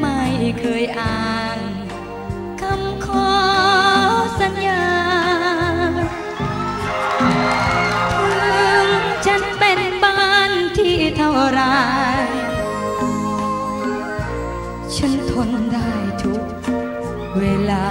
ไม่เคยอ่านคำขอสัญญาถึงฉันเป็นบ้านที่เท่าไรฉันทนได้ทุกเวลา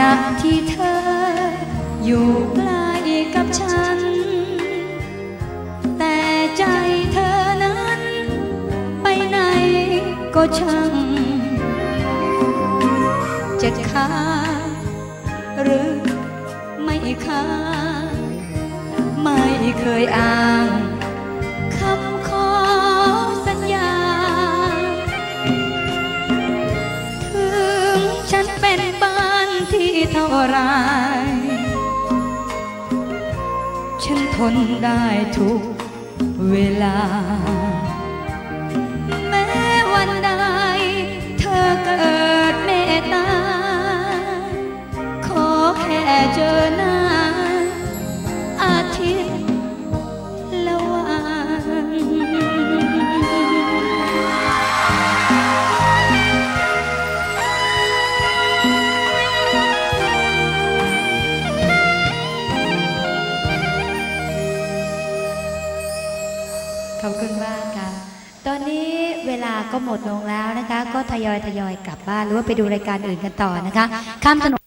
ณะที่เธอ อยู่ใกล้กับฉัน แต่ใจเธอนั้น ไปไหนก็ช่าง จะค้าหรือไม่ค้าไม่เคยอ้าง ร้าย ฉันทนได้ทุกเวลา ขอบคุณมากค่ะ ตอนนี้เวลาก็หมดลงแล้วนะคะ ก็ทยอยทยอยกลับบ้านหรือว่าไปดูรายการอื่นกันต่อนะคะ ข้ามถนน